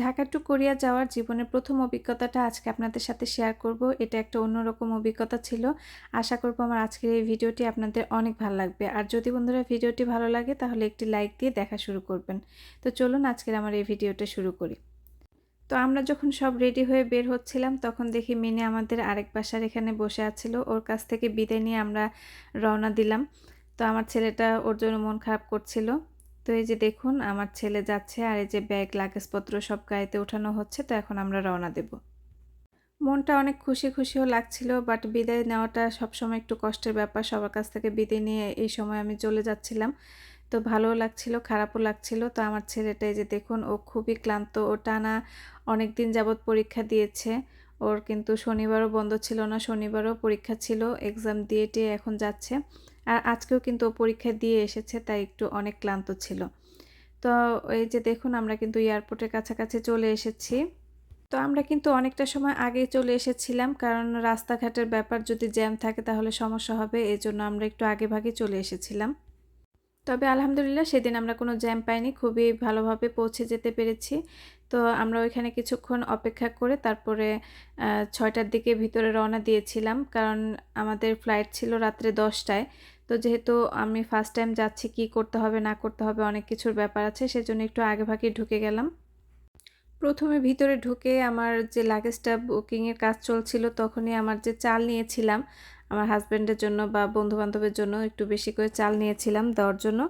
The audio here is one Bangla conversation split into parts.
ঢাকা টু কোরিয়া যাওয়ার জীবনের প্রথম অভিজ্ঞতাটা আজকে আপনাদের সাথে শেয়ার করব। এটা একটা অন্যরকম অভিজ্ঞতা ছিল। আশা করব আমার আজকের এই ভিডিওটি আপনাদের অনেক ভালো লাগবে। আর যদি বন্ধুরা ভিডিওটি ভালো লাগে, তাহলে একটি লাইক দিয়ে দেখা শুরু করবেন। তো চলুন আজকের আমার এই ভিডিওটা শুরু করি। তো আমরা যখন সব রেডি হয়ে বের হচ্ছিলাম, তখন দেখি মিনি আমাদের আরেক বাসার এখানে বসে আছিল। ওর কাছ থেকে বিদায় নিয়ে আমরা রওনা দিলাম। তো আমার ছেলেটা ওর জন্য মন খারাপ করছিল। তো এই যে দেখুন, আমার ছেলে যাচ্ছে আর এই যে ব্যাগ, লাগেজপত্র সব গাড়িতে ওঠানো হচ্ছে, তো এখন আমরা রওনা দেব। মনটা অনেক খুশি খুশিও লাগছিল বাট বিদায় নেওয়াটা সবসময় একটু কষ্টের ব্যাপার। সবার কাছ থেকে বিদায় নিয়ে এই সময় আমি চলে যাচ্ছিলাম। তো ভালোও লাগছিল, খারাপও লাগছিল। তো আমার ছেলেটা এই যে দেখুন, ও খুবই ক্লান্ত, ও টানা অনেক দিন যাবৎ পরীক্ষা দিয়েছে। ওর কিন্তু শনিবারও বন্ধ ছিল না, শনিবারও পরীক্ষা ছিল এক্সাম দিয়ে টিয়ে এখন যাচ্ছে। আর আজকেও কিন্তু পরীক্ষা দিয়ে এসেছে, তাই একটু অনেক ক্লান্ত ছিল। তো এই যে দেখুন, আমরা কিন্তু এয়ারপোর্টের কাছাকাছি চলে এসেছি। তো আমরা কিন্তু অনেকটা সময় আগেই চলে এসেছিলাম, কারণ রাস্তাঘাটের ব্যাপার যদি জ্যাম থাকে তাহলে সমস্যা হবে এই জন্য আমরা একটু আগে ভাগে চলে এসেছিলাম। তবে আলহামদুলিল্লাহ সেদিন আমরা কোনো জ্যাম পাইনি, খুবই ভালোভাবে পৌঁছে যেতে পেরেছি। তো আমরা ওইখানে কিছুক্ষণ অপেক্ষা করে তারপরে ছয়টার দিকে ভিতরে রওনা দিয়েছিলাম, কারণ আমাদের ফ্লাইট ছিল রাত্রে দশটায়। তো যেহেতু আমি ফার্স্ট টাইম যাচ্ছি, কি করতে হবে, না করতে হবে, অনেক কিছুর ব্যাপার আছে, সেজন্য একটু আগে ভাগে ঢুকে গেলাম। প্রথমে ভিতরে ঢুকে আমার যে লাগেজটা বুকিংয়ের কাজ চলছিল, তখনই আমার যে চাল নিয়েছিলাম, আমার হাজব্যান্ডের জন্য বা বন্ধুবান্ধবের জন্য একটু বেশি করে চাল নিয়েছিলাম দেওয়ার জন্য।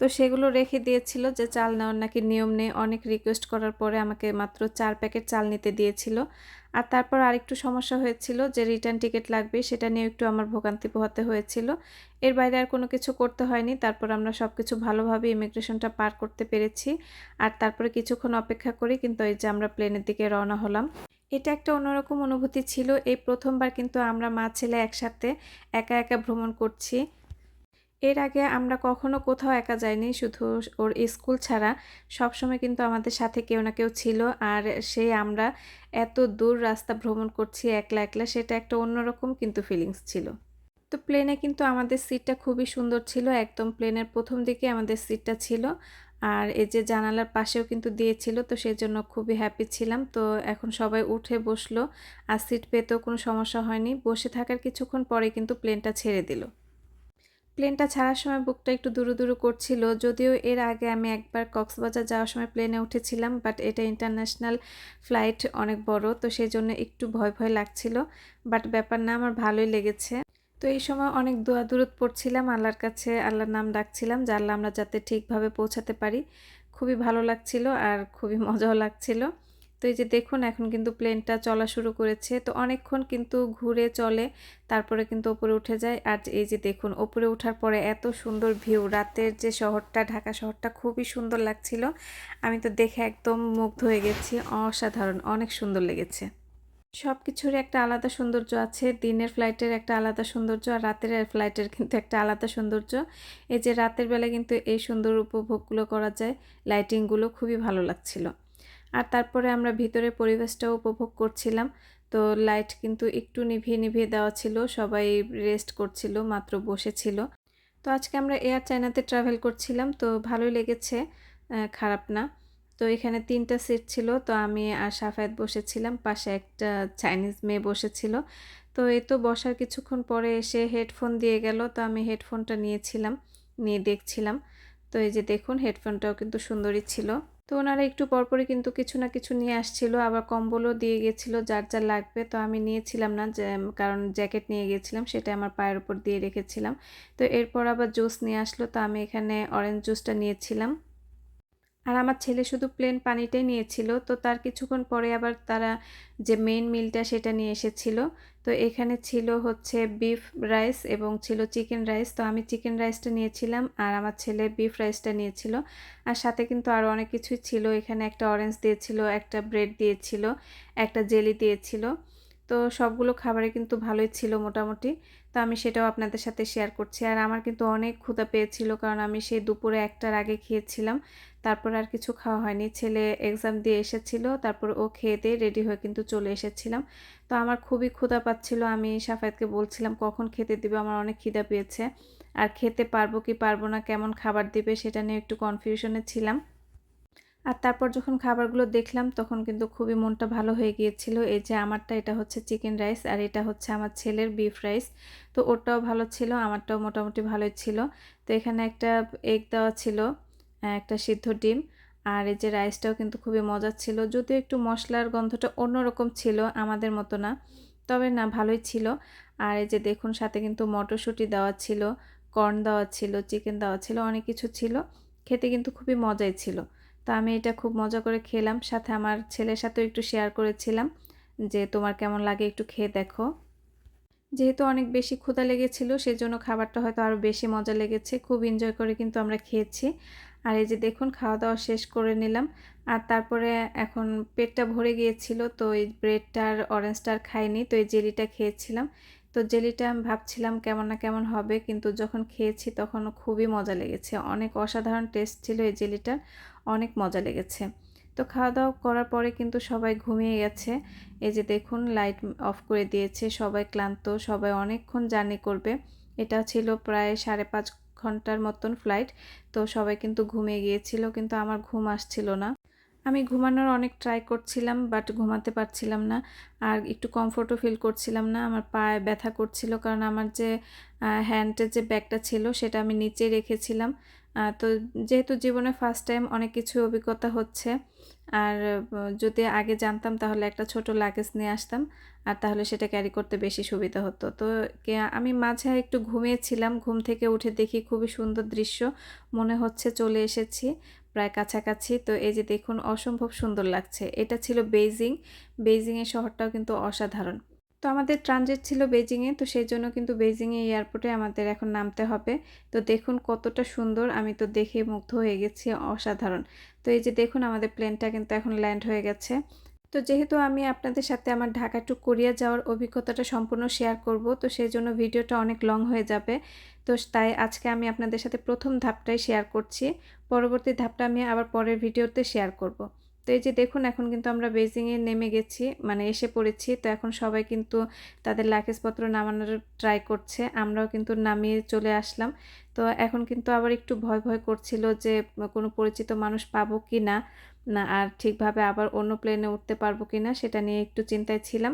তো সেগুলো রেখে দিয়েছিল যে চাল নেওয়ার নাকি নিয়ম নেই। অনেক রিকোয়েস্ট করার পরে আমাকে মাত্র চার প্যাকেট চাল নিতে দিয়েছিল। আর তারপর আরেকটু সমস্যা হয়েছিল যে রিটার্ন টিকিট লাগবে, সেটা নিয়ে একটু আমার ভোগান্তি পোহাতে হয়েছিল। এর বাইরে আর কোনো কিছু করতে হয়নি। তারপর আমরা সব কিছু ভালোভাবে ইমিগ্রেশনটা পার করতে পেরেছি। আর তারপরে কিছুক্ষণ অপেক্ষা করি, কিন্তু এই যে আমরা প্লেনের দিকে রওনা হলাম। এটা একটা অন্যরকম অনুভূতি ছিল। এই প্রথমবার কিন্তু আমরা মা ছেলে একসাথে একা একা ভ্রমণ করছি। এর আগে আমরা কখনো কোথাও একা যাইনি, শুধু ওর স্কুল ছাড়া। সবসময় কিন্তু আমাদের সাথে কেউ না কেউ ছিল আর সেই আমরা এত দূর রাস্তা ভ্রমণ করছি একলা একলা, সেটা একটা অন্যরকম কিন্তু ফিলিংস ছিল। তো প্লেনে কিন্তু আমাদের সিটটা খুবই সুন্দর ছিল, একদম প্লেনের প্রথম দিকে আমাদের সিটটা ছিল। আর এই যে জানালার পাশেও কিন্তু দিয়েছিল, তো সেই জন্য খুবই হ্যাপি ছিলাম। তো এখন সবাই উঠে বসল, আর সিট পেতেও কোনো সমস্যা হয়নি। বসে থাকার কিছুক্ষণ পরে কিন্তু প্লেনটা ছেড়ে দিল। প্লেনটা ছাড়ার সময় বুকটা একটু দূরু দূরু করছিল। যদিও এর আগে আমি একবার কক্সবাজার যাওয়ার সময় প্লেনে উঠেছিলাম, বাট এটা ইন্টারন্যাশনাল ফ্লাইট অনেক বড়, তো সেই জন্য একটু ভয় ভয় লাগছিল। বাট ব্যাপার না, আমার ভালোই লেগেছে। তো এই সময় অনেক দোয়া দূরত পড়ছিলাম আল্লাহর কাছে, আল্লাহর নাম ডাকছিলাম, যে আল্লাহ আমরা যাতে ঠিকভাবে পৌঁছাতে পারি। খুবই ভালো লাগছিল আর খুবই মজাও লাগছিল। তো এই যে দেখুন, এখন কিন্তু প্লেনটা চলা শুরু করেছে। তো অনেকক্ষণ কিন্তু ঘুরে চলে, তারপরে কিন্তু ওপরে উঠে যায়। আর এই যে দেখুন, ওপরে ওঠার পরে এত সুন্দর ভিউ রাতের যে শহরটা, ঢাকা শহরটা খুবই সুন্দর লাগছিল। আমি তো দেখে একদম মুগ্ধ হয়ে গেছি। অসাধারণ, অনেক সুন্দর লেগেছে। সব কিছুরই একটা আলাদা সৌন্দর্য আছে। দিনের ফ্লাইটের একটা আলাদা সৌন্দর্য আর রাতের ফ্লাইটের কিন্তু একটা আলাদা সৌন্দর্য। এই যে রাতের বেলা কিন্তু এই সুন্দর উপভোগগুলো করা যায়। লাইটিংগুলো খুবই ভালো লাগছিল। আর তারপরে আমরা ভিতরে পরিবেশটাও উপভোগ করছিলাম। তো লাইট কিন্তু একটু নিভিয়ে নিভিয়ে দেওয়া ছিল, সবাই রেস্ট করছিল, মাত্র বসেছিল। তো আজকে আমরা এয়ার চায়নাতে ট্রাভেল করছিলাম, তো ভালোই লেগেছে খারাপ না। তো এখানে তিনটা সিট ছিল, তো আমি আর সাফায়াত বসেছিলাম, পাশে একটা চাইনিজ মেয়ে বসেছিল। তো এই তো বসার কিছুক্ষণ পরে এসে হেডফোন দিয়ে গেল, তো আমি হেডফোনটা নিয়েছিলাম, নিয়ে দেখছিলাম। তো এই যে দেখুন হেডফোনটাও কিন্তু সুন্দরই ছিল। তো ওনারা একটু পরপরই কিন্তু কিছু না কিছু নিয়ে আসছিল, আবার কম্বলও দিয়ে গেছিল, যার যার লাগবে। তো আমি নিয়েছিলাম না কারণ জ্যাকেট নিয়ে গেছিলাম সেটা আমার পায়ের উপর দিয়ে রেখেছিলাম। তো এরপর আবার জুস নিয়ে আসলো, তো আমি এখানে অরেঞ্জ জুসটা নিয়েছিলাম। আর আমার ছেলে শুধু প্লেন পানিটাই নিয়েছিল, তো তার কিছুক্ষণ পরে আবার তারা যে মেইন মিলটা সেটা নিয়ে এসেছিল। তো এখানে ছিল হচ্ছে বিফ রাইস এবং ছিল চিকেন রাইস তো আমি চিকেন রাইসটা নিয়েছিলাম আর আমার ছেলে বিফ রাইসটা নিয়েছিল। আর সাথে কিন্তু আরও অনেক কিছুই ছিল, এখানে একটা অরেঞ্জ দিয়েছিল, একটা ব্রেড দিয়েছিল, একটা জেলি দিয়েছিল। তো সবগুলো খাবারে কিন্তু ভালোই ছিল মোটামুটি। তো আমি সেটাও আপনাদের সাথে শেয়ার করছি। আর আমার কিন্তু অনেক ক্ষুধা পেয়েছিল কারণ আমি সেই দুপুরে একটার আগে খেয়েছিলাম। তারপর আর কিছু খাওয়া হয়নি। ছেলে এক্সাম দিয়ে এসেছিল, তারপর ও খেয়ে দিয়ে রেডি হয়ে কিন্তু চলে এসেছিলাম। তো আমার খুবই ক্ষুধা পাচ্ছিল। আমি সাফায়াতকে বলছিলাম, কখন খেতে দিবে? আমার অনেক খিদা পেয়েছে। আর খেতে পারব কি পারব না? কেমন খাবার দিবে? সেটা নিয়ে একটু কনফিউশনে ছিলাম। আর তারপর যখন খাবারগুলো দেখলাম, তখন কিন্তু খুবই মনটা ভালো হয়ে গিয়েছিল। এই যে আমারটা, এটা হচ্ছে চিকেন রাইস আর এটা হচ্ছে আমার ছেলের বিফ রাইস। তো ওরটাও ভালো ছিল, আমারটাও মোটামুটি ভালোই ছিল। তো এখানে একটা এগ দেওয়া ছিল একটা সিদ্ধ ডিম। আর এই যে রাইসটাও কিন্তু খুবই মজার ছিল। যদিও একটু মশলার গন্ধটা অন্যরকম ছিল আমাদের মতো না, তবে না, ভালোই ছিল। আর এই যে দেখুন, সাথে কিন্তু মটরশুঁটি দেওয়া ছিল, কর্ন দেওয়া ছিল, চিকেন দেওয়া ছিল, অনেক কিছু ছিল। খেতে কিন্তু খুবই মজাই ছিল। তো আমি এটা খুব মজা করে খেলাম। সাথে আমার ছেলের সাথেও একটু শেয়ার করেছিলাম যে, তোমার কেমন লাগে একটু খেয়ে দেখো। যেহেতু অনেক বেশি ক্ষুধা লেগেছিল, সেজন্য খাবারটা হয়তো আরও বেশি মজা লেগেছে। খুব এনজয় করে কিন্তু আমরা খেয়েছি। আর এই যে দেখুন খাওয়া দাওয়া শেষ করে নিলাম। আর তারপরে এখন পেটটা ভরে গিয়েছিল, তো এই ব্রেডটা আর অরেঞ্জটা আর খাইনি, তো এই জেলিটা খেয়েছিলাম। তো জেলিটা আমি ভাবছিলাম কেমন না কেমন হবে, কিন্তু যখন খেয়েছি তখন খুবই মজা লেগেছে। অনেক অসাধারণ টেস্ট ছিল এই জেলিটার। অনেক মজা লেগেছে। তো খাওয়া দাওয়া করার পরে কিন্তু সবাই ঘুমিয়ে গেছে। এই যে দেখুন, লাইট অফ করে দিয়েছে, সবাই ক্লান্ত, সবাই অনেকক্ষণ জার্নি করবে। এটা ছিল প্রায় সাড়ে পাঁচ ঘণ্টার মতন ফ্লাইট তো সবাই কিন্তু ঘুমিয়ে গিয়েছিল, কিন্তু আমার ঘুম আসছিল না। আমি ঘুমানোর অনেক ট্রাই করছিলাম বাট ঘুমাতে পারছিলাম না। আর একটু কমফোর্টও ফিল করছিলাম না, আমার পায়ে ব্যথা করছিল, কারণ আমার যে হ্যান্ডের যে ব্যাগটা ছিল, সেটা আমি নিচে রেখেছিলাম। তো যেহেতু জীবনে ফার্স্ট টাইম অনেক কিছু অভিজ্ঞতা হচ্ছে, আর যদি আগে জানতাম তাহলে একটা ছোট লাগেজ নিয়ে আসতাম, আর তাহলে সেটা ক্যারি করতে বেশি সুবিধা হতো। তো আমি মাঝে একটু ঘুমিয়েছিলাম, ঘুম থেকে উঠে দেখি খুবই সুন্দর দৃশ্য, মনে হচ্ছে চলে এসেছি, প্রায় কাছাকাছি। তো এই যে দেখুন, অসম্ভব সুন্দর লাগছে। এটা ছিল বেইজিং বেইজিংয়ের শহরটাও কিন্তু অসাধারণ। তো আমাদের ট্রানজিট ছিল বেজিংয়ে তো সেই জন্য কিন্তু বেজিংয়ে এয়ারপোর্টে আমাদের এখন নামতে হবে। তো দেখুন কতটা সুন্দর, আমি তো দেখে মুগ্ধ হয়ে গেছি অসাধারণ। তো এই যে দেখুন আমাদের প্লেনটা কিন্তু এখন ল্যান্ড হয়ে গেছে। তো যেহেতু আমি আপনাদের সাথে আমার ঢাকা টু কোরিয়া যাওয়ার অভিজ্ঞতাটা সম্পূর্ণ শেয়ার করব, তো সেই জন্য ভিডিওটা অনেক লং হয়ে যাবে। তো তাই আজকে আমি আপনাদের সাথে প্রথম ধাপটাই শেয়ার করছি। পরবর্তী ধাপটা আমি আবার পরের ভিডিওতে শেয়ার করব। তো এই যে দেখুন, এখন কিন্তু আমরা বেজিংয়ে নেমে গেছি মানে এসে পড়েছি। তো এখন সবাই কিন্তু তাদের লাগেজপত্র নামানোর ট্রাই করছে। আমরাও কিন্তু নামিয়ে চলে আসলাম। তো এখন কিন্তু আবার একটু ভয় ভয় করছিল যে কোনো পরিচিত মানুষ পাবো কি না আর ঠিকভাবে আবার অন্য প্লেনে উঠতে পারব কি না সেটা নিয়ে একটু চিন্তায় ছিলাম।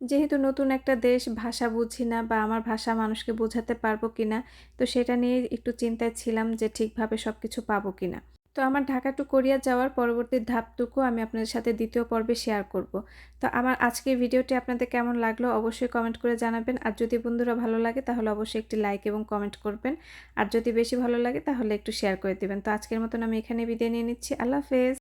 যেহেতু নতুন একটা দেশ, ভাষা বুঝি না বা আমার ভাষা মানুষকে বোঝাতে পারব কি না তো সেটা নিয়ে একটু চিন্তায় ছিলাম যে ঠিকভাবে সব কিছু পাবো কি না তো আমার ঢাকা টু কোরিয়া যাওয়ার পরবর্তী ধাপটুকু আমি আপনাদের সাথে দ্বিতীয় পর্বে শেয়ার করব। তো আমার আজকের ভিডিওটি আপনাদের কেমন লাগল অবশ্যই কমেন্ট করে জানাবেন। আর যদি বন্ধুরা ভালো লাগে তাহলে অবশ্যই একটি লাইক এবং কমেন্ট করবেন। আর যদি বেশি ভালো লাগে তাহলে একটু শেয়ার করে দেবেন। তো আজকের মতন আমি এখানে বিদায় নিয়ে নিচ্ছি। আল্লাহ হাফেজ।